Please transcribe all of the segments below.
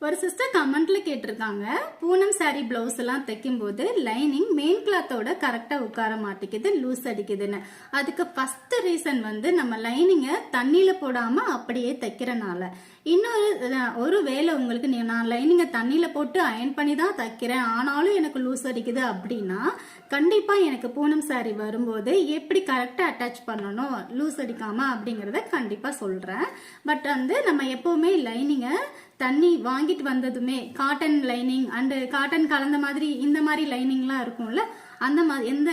ஒரு சிஸ்டர் கமெண்ட்ல கேட்டிருக்காங்க. பூனம் சாரி பிளவுஸ் எல்லாம் தைக்கும்போது லைனிங் மெயின் கிளாத்தோட கரெக்டா உட்கார மாட்டேங்குது லூஸ் அடிக்குதுன்னு. அதுக்கு ஃபர்ஸ்ட் ரீசன் வந்து நம்ம லைனிங்கை தண்ணியில போடாம அப்படியே தைக்கிறனால. இன்னொரு ஒரு வேளை உங்களுக்கு நான் லைனிங்கை தண்ணியில் போட்டு அயன் பண்ணி தான் தைக்கிறேன். ஆனாலும் எனக்கு லூஸ் அடிக்குது அப்படின்னா கண்டிப்பாக எனக்கு பூனம் சாரி வரும்போது எப்படி கரெக்டாக அட்டாச் பண்ணணும் லூஸ் அடிக்காமல் அப்படிங்கிறத கண்டிப்பாக சொல்கிறேன் பட் வந்து நம்ம எப்போவுமே லைனிங்கை தண்ணி வாங்கிட்டு வந்ததுமே காட்டன் லைனிங் அண்டு காட்டன் கலந்த மாதிரி இந்த மாதிரி லைனிங்லாம் இருக்கும்ல அந்த மாதிரி எந்த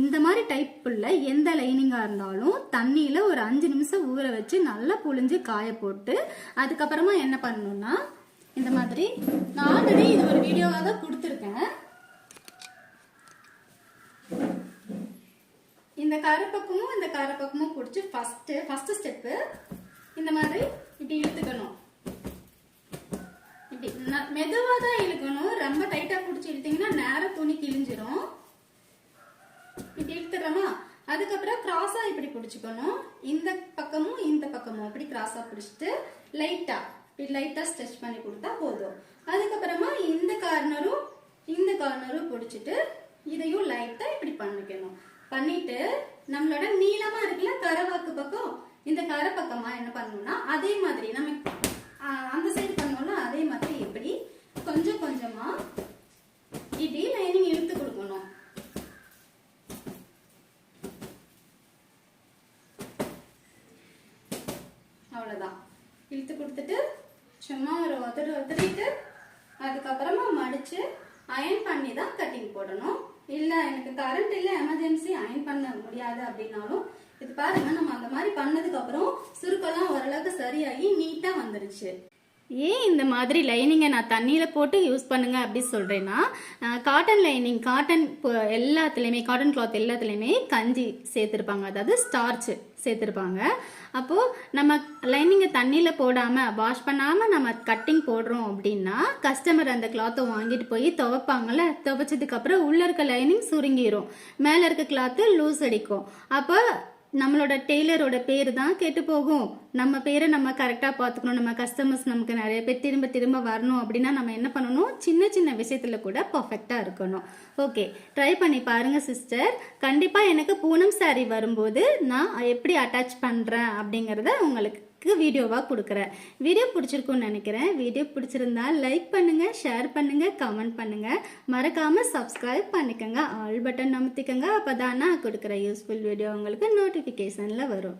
இந்த மாதிரி டைப் எந்த லைனிங்காக இருந்தாலும் தண்ணியில் ஒரு அஞ்சு நிமிஷம் ஊற வச்சு நல்லா புழிஞ்சு காய போட்டு அதுக்கப்புறமா என்ன பண்ணணும்னா இந்த மாதிரி நான் ஆல்ரெடி இது ஒரு வீடியோவாக தான் கொடுத்துருக்கேன். இந்த கருப்பக்கமும் இந்த கருப்பக்கமும் பிடிச்சி ஃபஸ்ட்டு ஃபஸ்ட்டு ஸ்டெப்பு இந்த மாதிரி இப்படி இழுத்துக்கணும். இப்படி மெதுவாக தான் இழுக்கணும். ரொம்ப டைட்டாக பிடிச்சி இழுத்தீங்கன்னா நேரம் துணி கிழிஞ்சிரும். இப்படி இழுத்துறோமா அதுக்கப்புறம் கிராஸா இப்படி பிடிச்சிக்கணும். இந்த பக்கமும் இந்த பக்கமும் அப்படி கிராஸா பிடிச்சிட்டு லைட்டா இப்படி லைட்டா ஸ்ட்ரெச் பண்ணி கொடுத்தா போதும். அதுக்கப்புறமா இந்த கார்னரும் இந்த கார்னரும் பிடிச்சிட்டு இதையும் லைட்டா இப்படி பண்ணிக்கணும். பண்ணிட்டு நம்மளோட நீளமா இருக்குல்ல கரவாக்கு பக்கம் இந்த கரை பக்கமா என்ன பண்ணணும்னா அதே மாதிரி நம்ம ஆஹ், அந்த சைடு பண்ணோம்னா அதே மாதிரி எப்படி கொஞ்சம் கொஞ்சமா இப்படி லைனிங் இழுத்து கொடுக்கணும் அவ்வளோதான் இழுத்து கொடுத்துட்டு சும்மா ஒரு உதறு உதறிட்டு அதுக்கப்புறமா மடித்து அயன் பண்ணி தான் கட்டிங் போடணும். இல்லை எனக்கு கரண்ட் இல்லை எமர்ஜென்சி அயன் பண்ண முடியாது அப்படின்னாலும் இது பாருங்க நம்ம அந்த மாதிரி பண்ணதுக்கு அப்புறம் சுருக்கெல்லாம் ஓரளவுக்கு சரியாகி நீட்டாக வந்துருச்சு. ஏன் இந்த மாதிரி லைனிங்கை நான் தண்ணியில் போட்டு யூஸ் பண்ணுங்கள் அப்படி சொல்கிறேன்னா காட்டன் லைனிங் காட்டன் எல்லாத்துலேயுமே காட்டன் கிளாத் எல்லாத்துலேயுமே கஞ்சி சேர்த்துருப்பாங்க. அதாவது ஸ்டார்ச் சேர்த்துருப்பாங்க. அப்போது நம்ம லைனிங்கை தண்ணியில் போடாமல் வாஷ் பண்ணாமல் நம்ம கட்டிங் போடுறோம் அப்படின்னா கஸ்டமர் அந்த கிளாத்தை வாங்கிட்டு போய் துவைப்பாங்கல்ல துவைச்சதுக்கப்புறம் உள்ளே இருக்க லைனிங் சுருங்கிடும் மேலே இருக்க கிளாத்து லூஸ் அடிக்கும். அப்போ நம்மளோட டெய்லரோட பேர் தான் கெட்டு போகும். நம்ம பேரை நம்ம கரெக்டாக பார்த்துக்கணும். நம்ம கஸ்டமர்ஸ் நமக்கு நிறைய பேர் திரும்ப திரும்ப வரணும் அப்படின்னா நம்ம என்ன பண்ணணும்? சின்ன சின்ன விஷயத்தில் கூட பர்ஃபெக்டாக இருக்கணும். ஓகே ட்ரை பண்ணி பாருங்கள் சிஸ்டர் கண்டிப்பாக எனக்கு பூனம் saree வரும்போது நான் எப்படி அட்டாச் பண்ணுறேன் அப்படிங்கிறத உங்களுக்கு வீடியோவாக கொடுக்குறேன். வீடியோ பிடிச்சிருக்கும்னு நினைக்கிறேன். வீடியோ பிடிச்சிருந்தா லைக் பண்ணுங்கள் ஷேர் பண்ணுங்கள் கமெண்ட் பண்ணுங்கள் மறக்காமல் சப்ஸ்கிரைப் பண்ணிக்கோங்க. ஆல் பட்டன் அமுத்திக்கோங்க. அப்போ தான் நான் கொடுக்குற யூஸ்ஃபுல் வீடியோ உங்களுக்கு நோட்டிஃபிகேஷனில் வரும்.